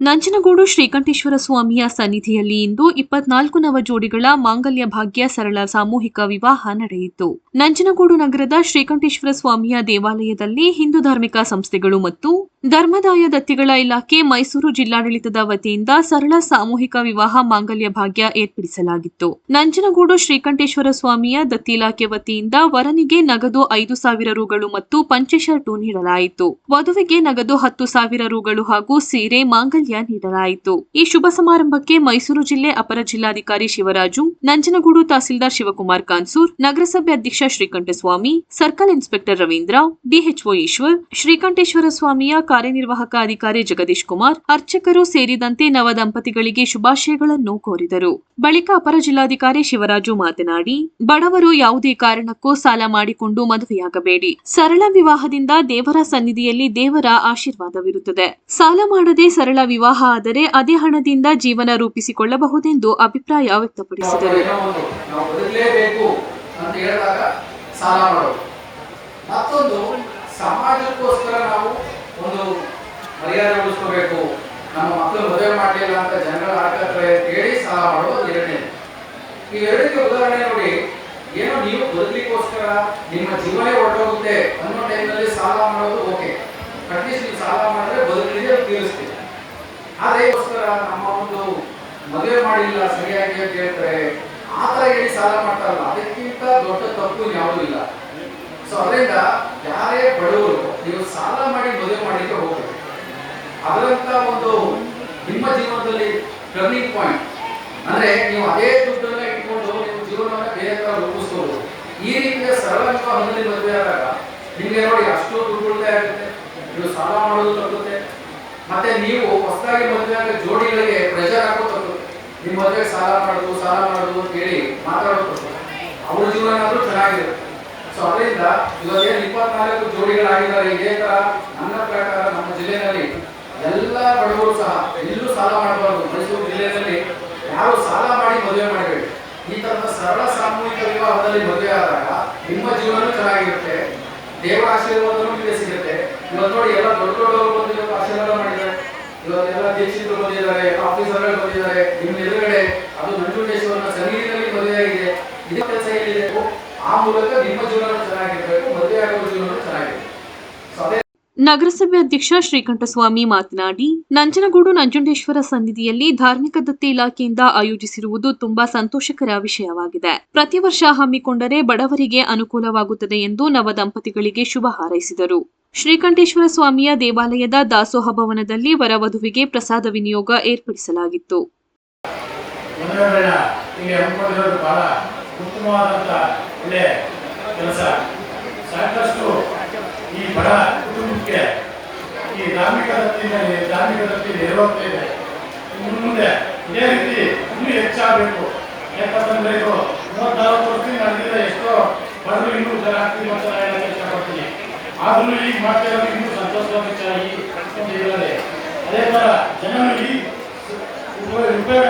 ನಂಜನಗೂಡು ಶ್ರೀಕಂಠೇಶ್ವರ ಸ್ವಾಮಿಯ ಸನ್ನಿಧಿಯಲ್ಲಿ ಇಂದು ಇಪ್ಪತ್ನಾಲ್ಕು ನವ ಜೋಡಿಗಳ ಮಾಂಗಲ್ಯ ಭಾಗ್ಯ ಸರಳ ಸಾಮೂಹಿಕ ವಿವಾಹ ನಡೆಯಿತು. ನಂಜನಗೂಡು ನಗರದ ಶ್ರೀಕಂಠೇಶ್ವರ ಸ್ವಾಮಿಯ ದೇವಾಲಯದಲ್ಲಿ ಹಿಂದೂ ಧಾರ್ಮಿಕ ಸಂಸ್ಥೆಗಳು ಮತ್ತು ಧರ್ಮದಾಯ ದತ್ತಿಗಳ ಇಲಾಖೆ ಮೈಸೂರು ಜಿಲ್ಲಾಡಳಿತದ ವತಿಯಿಂದ ಸರಳ ಸಾಮೂಹಿಕ ವಿವಾಹ ಮಾಂಗಲ್ಯ ಭಾಗ್ಯ ಏರ್ಪಡಿಸಲಾಗಿತ್ತು. ನಂಜನಗೂಡು ಶ್ರೀಕಂಠೇಶ್ವರ ಸ್ವಾಮಿಯ ದತ್ತಿ ಇಲಾಖೆ ವತಿಯಿಂದ ವರನಿಗೆ ನಗದು ಐದು ಸಾವಿರ ರುಗಳು ಮತ್ತು ಪಂಚಶರ್ಟು ನೀಡಲಾಯಿತು. ವಧುವಿಗೆ ನಗದು ಹತ್ತು ಸಾವಿರ ರುಗಳು ಹಾಗೂ ಸೀರೆ ಮಾಂಗಲ್ಯ ನೀಡಲಾಯಿತು. ಈ ಶುಭ ಸಮಾರಂಭಕ್ಕೆ ಮೈಸೂರು ಜಿಲ್ಲೆ ಅಪರ ಜಿಲ್ಲಾಧಿಕಾರಿ ಶಿವರಾಜು, ನಂಜನಗೂಡು ತಹಸೀಲ್ದಾರ್ ಶಿವಕುಮಾರ್ ಕಾನ್ಸೂರ್, ನಗರಸಭೆ ಅಧ್ಯಕ್ಷ Srikantaswamy, circle inspector Ravindra DHO Eshwar, Srikanteshwara ಸ್ವಾಮಿಯ ಕಾರ್ಯನಿರ್ವಾಹಕ ಅಧಿಕಾರಿ ಜಗದೀಶ್ ಕುಮಾರ್ ಅರ್ಚಕರು ಸೇರಿದಂತೆ ನವ ದಂಪತಿಗಳಿಗೆ ಶುಭಾಶಯಗಳನ್ನು ಕೋರಿದರು. ಬಳಿಕ ಅಪರ ಜಿಲ್ಲಾಧಿಕಾರಿ ಶಿವರಾಜು ಮಾತನಾಡಿ, ಬಡವರು ಯಾವುದೇ ಕಾರಣಕ್ಕೂ ಸಾಲ ಮಾಡಿಕೊಂಡು ಮದುವೆಯಾಗಬೇಡಿ. ಸರಳ ವಿವಾಹದಿಂದ ದೇವರ ಸನ್ನಿಧಿಯಲ್ಲಿ ದೇವರ ಆಶೀರ್ವಾದವಿರುತ್ತದೆ. ಸಾಲ ಮಾಡದೆ ಸರಳ ವಿವಾಹ ಆದರೆ ಅದೇ ಹಣದಿಂದ ಜೀವನ ರೂಪಿಸಿಕೊಳ್ಳಬಹುದೆಂದು ಅಭಿಪ್ರಾಯ ವ್ಯಕ್ತಪಡಿಸಿದರು. ಮತ್ತೊಂದು, ಸಮಾಜಕ್ಕೋಸ್ಕರ ನಾವು ಒಂದು ಮರ್ಯಾದೆ ಉಳಿಸ್ಕೋಬೇಕು. ನಮ್ಮ ಮಕ್ಕಳು ಮದುವೆ ಮಾಡಲಿಲ್ಲ ಅಂತ ಜನಗಳ ಆಟಕ್ಕೆ ಹೇಳಿ ಸಹ ಮಾಡೋದು ಎರಡನೇ. ಈ ಎರಡಕ್ಕೆ ಉದಾಹರಣೆ ನೋಡಿ. ಏನೋ ನೀವು ಬದುಕಲಿಕ್ಕೋಸ್ಕರ ನಿಮ್ಮ ಜೀವನ ಹೊರಟೋಗುತ್ತೆ ಅನ್ನೋ ಟೈಮ್ನಲ್ಲಿ ಸಾಲ ಮಾಡೋದು ಓಕೆ. ಅಟ್ಲೀಸ್ಟ್ ನೀವು ಸಾಲ ಮಾಡಿದ್ರೆ ಬದುಕಲಿದೆ ತೀರಿಸ್ತೀವಿ ಇದಕ್ಕೋಸ್ಕರ ನಮ್ಮ ಒಂದು ಮದುವೆ ಮಾಡಿಲ್ಲ ಸರಿಯಾಗಿ ಅಂತ ಹೇಳ್ತಾರೆ. ಆ ಥರ ಹೇಳಿ ಸಾಲ ಮಾಡ್ತಾರಲ್ಲ, ಅದಕ್ಕಿಂತ ದೊಡ್ಡ ತಪ್ಪು ಯಾವುದೂ ಇಲ್ಲ. ಸೊ ಅದರಿಂದ ಯಾರೇ ಬಡವರು, ನೀವು ಸಾಲ ಮಾಡಿ ಮದುವೆ ಮಾಡಲಿಕ್ಕೆ ಹೋಗ್ಬೇಕು. ಅದರಂತ ಒಂದು ನಿಮ್ಮ ಜೀವನದಲ್ಲಿ ಟರ್ನಿಂಗ್ ಪಾಯಿಂಟ್ ಅಂದ್ರೆ ನೀವು ಅದೇ ದುಡ್ಡನ್ನ ಇಟ್ಕೊಂಡು ನೀವು ಜೀವನವನ್ನ ಬೇರೆ ತರ ರೂಪಿಸ್ಕೋಬಹುದು ಈ ರೀತಿಯ ಸರಳ ವಿವಾಹದಲ್ಲಿ ಮದುವೆ ಆದಾಗ ನಿಮಗೆ ನೋಡಿ ಅಷ್ಟು ದುಡ್ಡು ಉಳಿತಾಯ ಆಗುತ್ತೆ. ನೀವು ಸಾಲ ಮಾಡೋದು ತಪ್ಪುತ್ತೆ. ಮತ್ತೆ ನೀವು ಹೊಸದಾಗಿ ಮದುವೆ ಆಗ ಜೋಡಿಗಳಿಗೆ ಪ್ರೆಷರ್ ಹಾಕೋದು ನಿಮ್ಮ ಮದುವೆ ಸಾಲ ಮಾಡೋದು ಸಾಲ ಮಾಡೋದು ಅಂತ ಹೇಳಿ ಮಾತಾಡೋದು ಅವ್ರ ಜೀವನ ಆದ್ರೂ ಚೆನ್ನಾಗಿರುತ್ತೆ. ಸೊ ಅದರಿಂದ ಇವತ್ತೇನು ಇಪ್ಪತ್ನಾಲ್ಕು ಜೋಡಿಗಳಾಗಿದ್ದಾರೆ ಇದೇ ತರ ನನ್ನ ಪ್ರಕಾರ ನಮ್ಮ ಜಿಲ್ಲೆಯಲ್ಲಿ ಎಲ್ಲ ಬಡವರು ಸಹ ಎಲ್ಲೂ ಸಾಲ ಮಾಡಬಾರದು. ಮೈಸೂರು ಜಿಲ್ಲೆಯಲ್ಲಿ ಯಾರು ಸಾಲ ಮಾಡಿ ಮದುವೆ ಮಾಡಬೇಕು ಈ ತರದ ಸರಳ ಸಾಮೂಹಿಕ ವಿವಾಹದಲ್ಲಿ ಮದುವೆ ಆದಾಗ ನಿಮ್ಮ ಜೀವನ ಚೆನ್ನಾಗಿರುತ್ತೆ. ದೇವರ ಆಶೀರ್ವಾದನೂ ನಿಮಗೆ ಸಿಗುತ್ತೆ. ಇವತ್ತು ನೋಡಿ, ಎಲ್ಲ ದೊಡ್ಡ ದೊಡ್ಡವರು ಬಂದಿರೋ ಆಶೀರ್ವಾದ ಮಾಡಿದ್ದಾರೆ ಇವತ್ತೆಲ್ಲ ದೀಕ್ಷಿತರು ಬಂದಿದ್ದಾರೆ, ಆಫೀಸರ್ಗಳು ಬಂದಿದ್ದಾರೆ. ನಿಮ್ಮ ಎದುರುಗಡೆ ಅದು ನಂಜುಂಡೇಶ್ವರನ ಸನ್ನಿಧಿಯಲ್ಲಿ ಮದುವೆ ಆಗಿದೆ ಇದೇ ಕೆಲಸ ಏನಿದೆ? ಆ ಮೂಲಕ ನಿಮ್ಮ ಜೀವನ ಚೆನ್ನಾಗಿರಬೇಕು ಮದುವೆ ಜೀವನ ಚೆನ್ನಾಗಿರ್ಬೇಕು. ನಗರಸಭೆ ಅಧ್ಯಕ್ಷ ಶ್ರೀಕಂಠಸ್ವಾಮಿ ಮಾತನಾಡಿ ನಂಜನಗೂಡು ನಂಜುಂಡೇಶ್ವರ ಸನ್ನಿಧಿಯಲ್ಲಿ ಧಾರ್ಮಿಕ ದತ್ತಿ ಇಲಾಖೆಯಿಂದ ಆಯೋಜಿಸಿರುವುದು ತುಂಬಾ ಸಂತೋಷಕರ ವಿಷಯವಾಗಿದೆ. ಪ್ರತಿ ವರ್ಷ ಹಮ್ಮಿಕೊಂಡರೆ ಬಡವರಿಗೆ ಅನುಕೂಲವಾಗುತ್ತದೆ ಎಂದು ನವ ದಂಪತಿಗಳಿಗೆ ಶುಭ ಹಾರೈಸಿದರು. ಶ್ರೀಕಂಠೇಶ್ವರ ಸ್ವಾಮಿಯ ದೇವಾಲಯದ ದಾಸೋಹ ಭವನದಲ್ಲಿ ವರವಧುವಿಗೆ ಪ್ರಸಾದ ವಿನಿಯೋಗ ಏರ್ಪಡಿಸಲಾಗಿತ್ತು. ಉತ್ತಮವಾದಂಥ ಒಳ್ಳೆ ಕೆಲಸ. ಸಾಕಷ್ಟು ಈ ಬಡ ಕುಟುಂಬಕ್ಕೆ ಈ ಧಾರ್ಮಿಕ ದತ್ತಿನಲ್ಲಿ ಧಾರ್ಮಿಕ ದತ್ತಿ ನೆರವಾಗ್ತಾ ಇದೆ. ಇನ್ನು ಮುಂದೆ ಇದೇ ರೀತಿ ಇನ್ನೂ ಹೆಚ್ಚಾಗಬೇಕು. ಯಾಕಂತಂದ್ರೆ ಇದು ಮೂವತ್ನಾಲ್ಕು ವರ್ಷದಿಂದ ನಡೆದಿದ್ದ ಎಷ್ಟೋ ಬಡವರು ಇನ್ನೂ ಜನ ಆಗ್ತೀವಿ ಅಂತ ನಾನು ಹೇಳಕ್ಕೆ ಇಷ್ಟಪಡ್ತೀನಿ. ಆದ್ರೂ ಈಗ ಮಾಡ್ತಾ ಇರೋದು ಇನ್ನೂ ಸಂತೋಷವಾದ ವಿಚಾರ ಈ ಅದೇ ಥರ ಜನರು ಈ ಉಪಯೋಗ